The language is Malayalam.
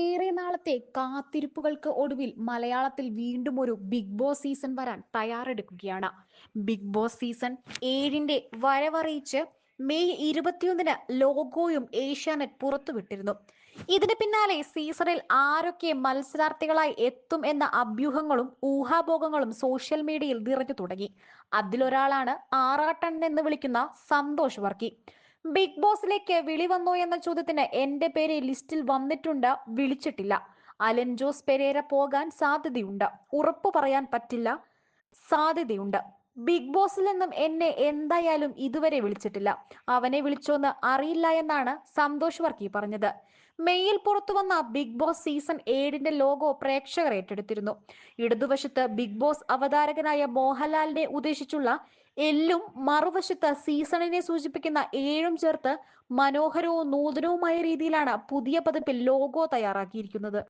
ഏറെ നാളത്തെ കാത്തിരിപ്പുകൾക്ക് ഒടുവിൽ മലയാളത്തിൽ വീണ്ടും ഒരു ബിഗ് ബോസ് സീസൺ വരാൻ തയ്യാറെടുക്കുകയാണ്. ബിഗ് ബോസ് സീസൺ ഏഴിന്റെ വരവറിയിച്ച് മെയ് ഇരുപത്തിയൊന്നിന് ലോഗോയും ഏഷ്യാനെറ്റ് പുറത്തുവിട്ടിരുന്നു. ഇതിന് പിന്നാലെ സീസണിൽ ആരൊക്കെ മത്സരാർത്ഥികളായി എത്തും എന്ന അഭ്യൂഹങ്ങളും ഊഹാഭോഗങ്ങളും സോഷ്യൽ മീഡിയയിൽ നിറഞ്ഞു തുടങ്ങി. അതിലൊരാളാണ് ആറാട്ടൻ എന്ന് വിളിക്കുന്ന സന്തോഷ് വർക്കി. ബിഗ് ബോസിലേക്ക് വിളി വന്നോ എന്ന ചോദ്യത്തിന് എന്റെ പേര് ലിസ്റ്റിൽ വന്നിട്ടുണ്ട്. വിളിച്ചിട്ടില്ല. അലൻ ജോസ് പെരേര പോകാൻ സാധ്യതയുണ്ട്. ഉറപ്പു പറയാൻ പറ്റില്ല. സാധ്യതയുണ്ട്. ബിഗ് ബോസിൽ നിന്നും എന്നെ എന്തായാലും ഇതുവരെ വിളിച്ചിട്ടില്ല. അവനെ വിളിച്ചോന്ന് അറിയില്ല എന്നാണ് സന്തോഷ് വർക്കി പറഞ്ഞത്. മെയ്യിൽ പുറത്തു വന്ന ബിഗ് ബോസ് സീസൺ ഏഴിന്റെ ലോഗോ പ്രേക്ഷകർ ഏറ്റെടുത്തിരുന്നു. ഇടതുവശത്ത് ബിഗ് ബോസ് അവതാരകനായ മോഹൻലാലിനെ ഉദ്ദേശിച്ചുള്ള എല്ലും മറുവശത്ത് സീസണിനെ സൂചിപ്പിക്കുന്ന ഏഴും ചേർത്ത് മനോഹരവും നൂതനവുമായ രീതിയിലാണ് പുതിയ പതിപ്പിൽ ലോഗോ തയ്യാറാക്കിയിരിക്കുന്നത്.